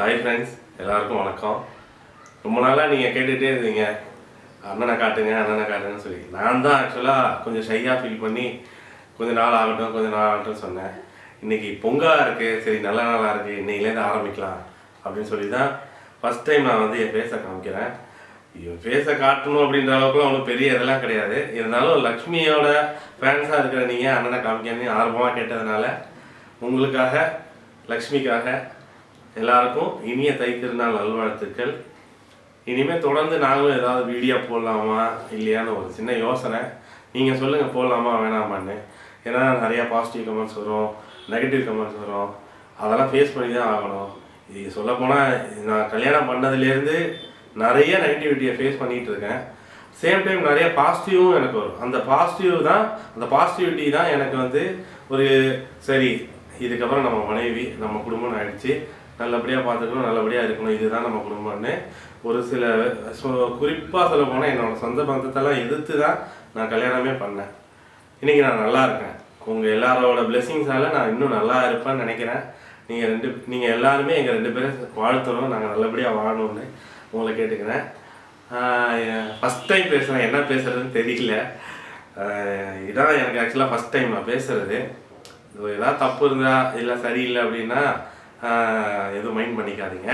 Hi friends எல்லாருக்கும் வணக்கம். ரொம்ப நாளாக நீங்கள் கேட்டுகிட்டே இருந்தீங்க. அண்ணனை காட்டுங்க அண்ணனை காட்டுங்கன்னு சொல்லி. நான் தான் ஆக்சுவலாக கொஞ்சம் ஷையாக ஃபீல் பண்ணி கொஞ்சம் நாள் ஆகட்டும் கொஞ்சம் நாள் ஆகட்டும் சொன்னேன். இன்னைக்கு பொங்கலாக இருக்குது சரி நல்ல நாளாக இருக்குது இன்றைக்கிலேருந்து ஆரம்பிக்கலாம் அப்படின்னு சொல்லி தான் ஃபஸ்ட் டைம் நான் வந்து என் ஃபேஸை காமிக்கிறேன். என் ஃபேஸை காட்டணும் அப்படின்ற அளவுக்குலாம் ஒன்றும் பெரிய இதெல்லாம் கிடையாது. இருந்தாலும் லக்ஷ்மியோட ஃபேன்ஸாக இருக்கிற நீங்கள் அண்ணனை காமிக்கணும்னு ஆர்வமாக கேட்டதுனால உங்களுக்காக லக்ஷ்மிக்காக எல்லாருக்கும் இனிய தைத்திருநாள் நல்வாழ்த்துக்கள். இனிமேல் தொடர்ந்து நாங்களும் ஏதாவது வீடியோ போடலாமா இல்லையான்னு ஒரு சின்ன யோசனை. நீங்கள் சொல்லுங்கள் போடலாமா வேணாமான்னு. ஏன்னா நிறையா பாசிட்டிவ் கமெண்ட்ஸ் வரும் நெகட்டிவ் கமெண்ட்ஸ் வரும். அதெல்லாம் ஃபேஸ் பண்ணி தான் ஆகணும். இது சொல்லப்போனால் நான் கல்யாணம் பண்ணதுலேருந்து நிறைய நெகட்டிவிட்டியை ஃபேஸ் பண்ணிகிட்டு இருக்கேன். சேம் டைம் நிறைய பாசிட்டிவும் எனக்கு வரும். அந்த பாசிட்டிவ் தான் அந்த பாசிட்டிவிட்டி தான் எனக்கு வந்து ஒரு சரி இதுக்கப்புறம் நம்ம மனைவி நம்ம குடும்பம் ஆயிடுச்சு. நல்லபடியாக பார்த்துக்கணும் நல்லபடியாக இருக்கணும். இதுதான் நம்ம குடும்பம்னு ஒரு சில ஸோ குறிப்பாக சொல்ல போனால் என்னோடய சொந்த பந்தத்தெல்லாம் எதிர்த்து தான் நான் கல்யாணமே பண்ணேன். இன்னைக்கு நான் நல்லா இருக்கேன். உங்கள் எல்லாரோட பிளெஸிங்ஸால் நான் இன்னும் நல்லா இருப்பேன்னு நினைக்கிறேன். நீங்கள் ரெண்டு நீங்கள் எல்லாருமே எங்கள் ரெண்டு பேரும் வாழ்த்தணும். நாங்கள் நல்லபடியாக வாழணும்னு உங்களை கேட்டுக்கிறேன். ஃபஸ்ட் டைம் பேசுகிறேன் என்ன பேசுறதுன்னு தெரியல. இதான் எனக்கு ஆக்சுவலாக ஃபஸ்ட் டைம் நான் பேசுறது. ஏதாவது தப்பு இருந்தால் இல்லை சரியில்லை அப்படின்னா எதுவும் மைண்ட் பண்ணிக்காதீங்க.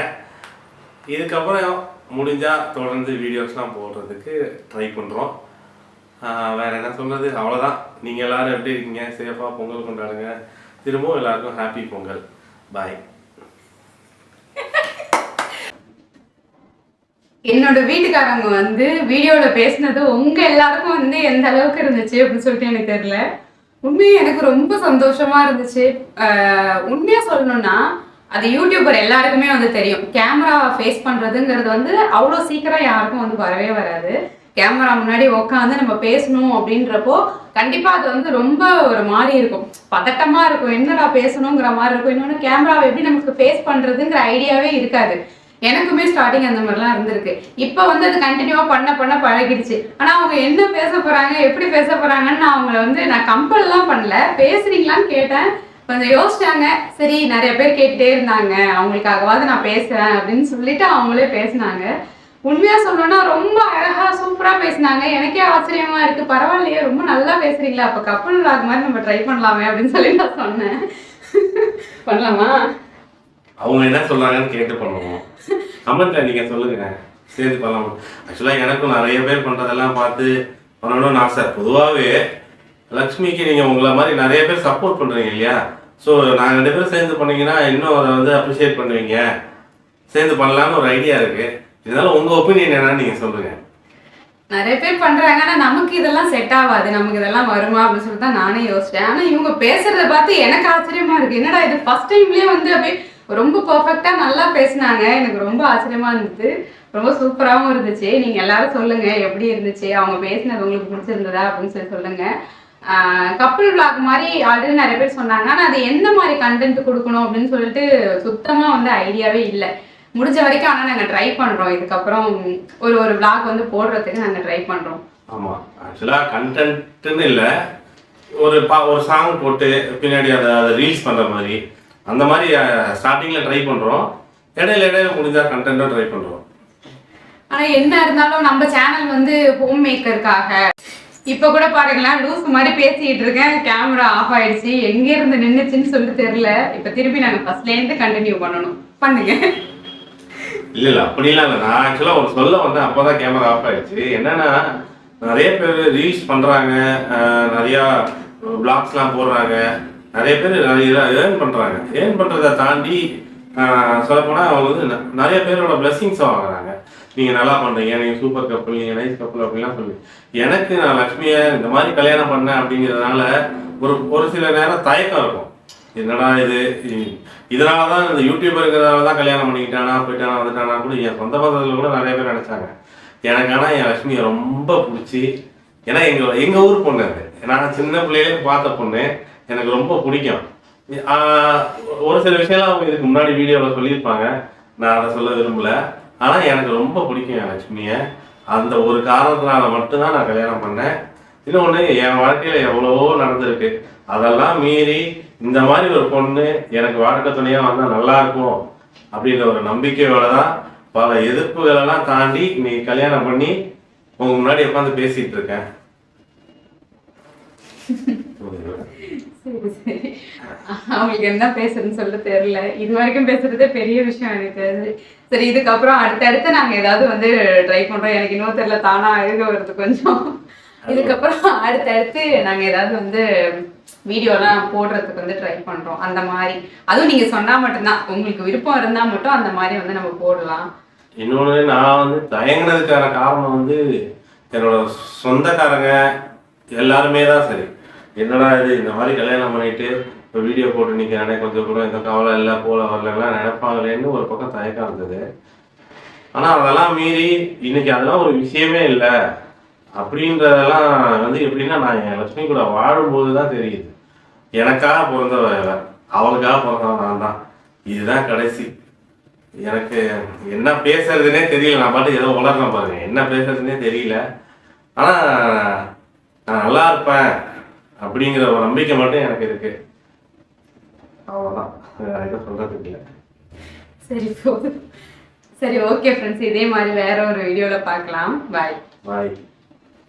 இதுக்கப்புறம் முடிஞ்சால் தொடர்ந்து வீடியோஸ்லாம் போடுறதுக்கு ட்ரை பண்ணுறோம் வேறு என்ன சொல்கிறது அவ்வளோதான் நீங்கள் எல்லோரும் எப்படி இருக்கீங்க? சேஃபாக பொங்கல் கொண்டாடுங்க. திரும்பவும் எல்லாருக்கும் ஹாப்பி பொங்கல். பாய் என்னோட வீட்டுக்காரங்க வந்து வீடியோவில் பேசினது உங்கள் எல்லாருக்கும் வந்து எந்த அளவுக்கு இருந்துச்சு அப்படின்னு சொல்லிட்டு எனக்கு தெரியல. உண்மையாக எனக்கு ரொம்ப சந்தோஷமாக இருந்துச்சு. உண்மையாக சொல்லணுன்னா சொல்லணும்னா அது யூடியூபர் எல்லாருக்குமே வந்து தெரியும். கேமரா ஃபேஸ் பண்ணுறதுங்கிறது வந்து அவ்வளோ சீக்கிரம் யாருக்கும் வந்து வரவே வராது. கேமரா முன்னாடி உட்காந்து நம்ம பேசணும் அப்படின்றப்போ கண்டிப்பாக அது வந்து ரொம்ப ஒரு மாதிரி இருக்கும். பதட்டமாக இருக்கும். என்னடா பேசணுங்கிற மாதிரி இருக்கும். இன்னொன்று கேமராவை எப்படி நமக்கு ஃபேஸ் பண்ணுறதுங்கிற ஐடியாவே இருக்காது. எனக்குமே ஸ்டார்டிங் அந்த மாதிரிலாம் இருந்திருக்கு. இப்போ வந்து அது கண்டினியூவாக பண்ண பண்ண பழகிடுச்சு. ஆனால் அவங்க என்ன பேச போகிறாங்க எப்படி பேச போகிறாங்கன்னு நான் அவங்கள வந்து நான் கம்பல்லாம் பண்ணல. பேசுறீங்களான்னு கேட்டேன். கொஞ்சம் யோசிச்சாங்க. சரி நிறைய பேர் கேட்டுட்டே இருந்தாங்க. அவங்களுக்காகவாது நான் பேசுறேன் அப்படின்னு சொல்லிட்டு அவங்களே பேசினாங்க. உண்மையா சொல்லணும்னா ரொம்ப அழகா சூப்பரா பேசினாங்க. எனக்கே ஆச்சரியமா இருக்கு. பரவாயில்லையே ரொம்ப நல்லா பேசுறீங்களா. அப்ப கப்பல் விளாக் மாதிரி நம்ம ட்ரை பண்ணலாமே அப்படின்னு சொல்லி நான் சொன்னேன். பண்ணலாமா? அவங்க என்ன சொல்றாங்கன்னு கேட்டு பண்ணுவோம். கமெண்ட்ல நீங்க சொல்லுங்க. சேர்த்து பண்ணலாம்? ஆக்சுவலாக எனக்கும் நிறைய பேர் பண்றதெல்லாம் பார்த்து பண்ணணும்னு ஆசை. பொதுவாகவே லக்ஷ்மிக்கு நீங்கள் உங்களை மாதிரி நிறைய பேர் சப்போர்ட் பண்ணுறீங்க இல்லையா? ஸோ நாங்கள் ரெண்டு பேரும் சேர்ந்து பண்ணீங்கன்னா இன்னும் அதை வந்து அப்ரிஷியேட் பண்ணுவீங்க. சேர்ந்து பண்ணலாம்னு ஒரு ஐடியா இருக்கு. இதனால உங்கள் ஒப்பீனியன் என்னன்னு நீங்கள் சொல்லுங்க. நிறைய பேர் பண்றாங்க. ஆனா நமக்கு இதெல்லாம் செட் ஆகாது. நமக்கு இதெல்லாம் வருமா அப்படின்னு சொல்லிட்டு தான் நானே யோசிச்சேன். ஆனா இவங்க பேசுறத பார்த்து எனக்கு ஆச்சரியமா இருக்கு. என்னடா இது? ஃபர்ஸ்ட் டைம்லயே வந்து அப்படியே ரொம்ப பெர்ஃபெக்ட்டா நல்லா பேசினாங்க. எனக்கு ரொம்ப ஆச்சரியமா இருந்தது ரொம்ப சூப்பராகவும் இருந்துச்சு. நீங்க எல்லாரும் சொல்லுங்க. எப்படி இருந்துச்சு? அவங்க பேசினது உங்களுக்கு பிடிச்சிருந்ததா அப்படின்னு சொல்லி சொல்லுங்க. கப்பல் vlog மாதிரி ஆல்ரெடி நிறைய பேர் சொன்னாங்க. ஆனா அது எந்த மாதிரி கண்டென்ட் கொடுக்கணும் அப்படின்னு சொல்லிட்டு சுத்தமா வந்து ஐடியாவே இல்லை. முடிஞ்ச வரைக்கும் ஆனா நாங்க ட்ரை பண்றோம். இதுக்கப்புறம் ஒரு ஒரு vlog வந்து போடுறதுக்கு நாங்க ட்ரை பண்றோம். ஆமா. ஆக்சுவலா கண்டென்ட்னு இல்லை. ஒரு பா ஒரு சாங் போட்டு பின்னாடி அதை அதை ரீல்ஸ் பண்ற மாதிரி. அந்த மாதிரி ஸ்டார்டிங்ல ட்ரை பண்றோம். இடையில இடையில முடிஞ்சா கண்டென்ட்டும் ட்ரை பண்றோம். ஆனா என்ன இருந்தாலும் நம்ம சேனல் வந்து ஹோம் மேக்கருக்காக இப்போ கூட பாருங்களேன் லூஸ் மாதிரி பேசிக்கிட்டு இருக்கேன். கேமரா ஆஃப் ஆயிடுச்சு. எங்க இருந்து நின்றுச்சுன்னு சொல்லிட்டு தெரியல. இப்போ திருப்பி நாங்கள் ஃபர்ஸ்ட்லேருந்து கண்டினியூ பண்ணணும். பண்ணுங்க. இல்ல இல்ல அப்படிலாம் இல்லை. நான் ஆக்சுவலாக ஒரு சொல்ல வந்தேன். அப்போ தான் கேமரா ஆஃப் ஆயிடுச்சு. என்னன்னா நிறைய பேர் ரீல்ஸ் பண்றாங்க. நிறையா பிளாக்ஸ்லாம் போடுறாங்க. நிறைய பேர் நிறைய ஏர்ன் பண்றாங்க. ஏர்ன் பண்றதை தாண்டி சொல்லப்போனால் அவங்க வந்து ந- நிறைய பேரோட பிளெஸிங்ஸ் வாங்குறாங்க. நீங்க நல்லா பண்றீங்க நீங்க சூப்பர் கப்பல் நீங்க நைஸ் கப்பல் அப்படிலாம் சொல்லி. எனக்கு நான் லக்ஷ்மியை இந்த மாதிரி கல்யாணம் பண்ணேன் அப்படிங்கிறதுனால ஒரு ஒரு சில நேரம் தயக்கம் இருக்கும். என்னடா இது? இதனால தான் இந்த யூடியூபர் இருக்கிறதால தான் கல்யாணம் பண்ணிக்கிட்டானா போயிட்டானா வந்துட்டானா கூட என் சொந்த பந்தத்தில் கூட நிறைய பேர் நினைச்சாங்க. எனக்கு ஆனால் என் லக்ஷ்மியை ரொம்ப பிடிச்சி ஏன்னா எங்கள் எங்கள் ஊர் பொண்ணு அது. நான் சின்ன பிள்ளையில பார்த்த பொண்ணு. எனக்கு ரொம்ப பிடிக்கும். ஒரு சில விஷயம்லாம் அவங்க இதுக்கு முன்னாடி வீடியோவில் சொல்லியிருப்பாங்க. நான் அதை சொல்ல விரும்பல. ஆனால் எனக்கு ரொம்ப பிடிக்கும் என் லட்சுமியை. அந்த ஒரு காரணத்தினால மட்டும்தான் நான் கல்யாணம் பண்ணேன். இன்னொன்று என் வாழ்க்கையில் எவ்வளவோ நடந்திருக்கு. அதெல்லாம் மீறி இந்த மாதிரி ஒரு பொண்ணு எனக்கு வாழ்க்கை துணையாக வந்தால் நல்லா இருக்கும் அப்படின்ற ஒரு நம்பிக்கையோட தான் பல எதிர்ப்புகளெல்லாம் தாண்டி நீ கல்யாணம் பண்ணி உங்க முன்னாடி உட்காந்து பேசிட்டு இருக்கேன். சரி சரி. அவங்களுக்கு என்ன பேசுறதுன்னு சொல்ல தெரியல. இது வரைக்கும் பேசுறதே பெரிய விஷயம் எனக்கு. சரி இதுக்கப்புறம் அடுத்தடுத்து நாங்க ஏதாவது வந்து ட்ரை பண்றோம். எனக்கு இன்னும் தெரியல. தானா அழுக வருது கொஞ்சம். இதுக்கப்புறம் அடுத்தடுத்து நாங்க ஏதாவது வந்து வீடியோலாம் போடுறதுக்கு வந்து ட்ரை பண்றோம். அந்த மாதிரி. அதுவும் நீங்க சொன்னா மட்டும்தான். உங்களுக்கு விருப்பம் இருந்தா மட்டும் அந்த மாதிரி வந்து நம்ம போடலாம். இன்னொன்று நான் வந்து தயங்கினதுக்கான காரணம் வந்து என்னோட சொந்தக்காரங்க எல்லாருமே தான் சரி. என்னடா இது இந்த மாதிரி கல்யாணம் பண்ணிட்டு இப்போ வீடியோ போட்டு நிற்கிறானே கொஞ்சம் கூட எந்த கவலை இல்லை போல வரலாம் நினைப்பாங்களேன்னு ஒரு பக்கம் தயக்கம் இருந்தது. ஆனால் அதெல்லாம் மீறி இன்னைக்கு அதெல்லாம் ஒரு விஷயமே இல்லை. அப்படின்றதெல்லாம் வந்து எப்படின்னா நான் என் லட்சுமி கூட வாழும்போது தான் தெரியுது. எனக்காக பிறந்தவ இவ. அவளுக்காக பிறந்தவன் நான் தான். இதுதான் கடைசி. எனக்கு என்ன பேசுறதுனே தெரியல. நான் பாட்டு ஏதோ உலகம் பாருங்க. என்ன பேசுறதுனே தெரியல. ஆனால் நான் நல்லா இருப்பேன். அப்படிங்கிற ஒரு நம்பிக்கை மட்டும் எனக்கு இருக்கு. அவ்வளோதான் எதுவும் சொல்றதுக்கு இல்லை. சரி போதும். சரி ஓகே ஃப்ரெண்ட்ஸ் இதே மாதிரி வேற ஒரு வீடியோல பார்க்கலாம். பாய் பாய்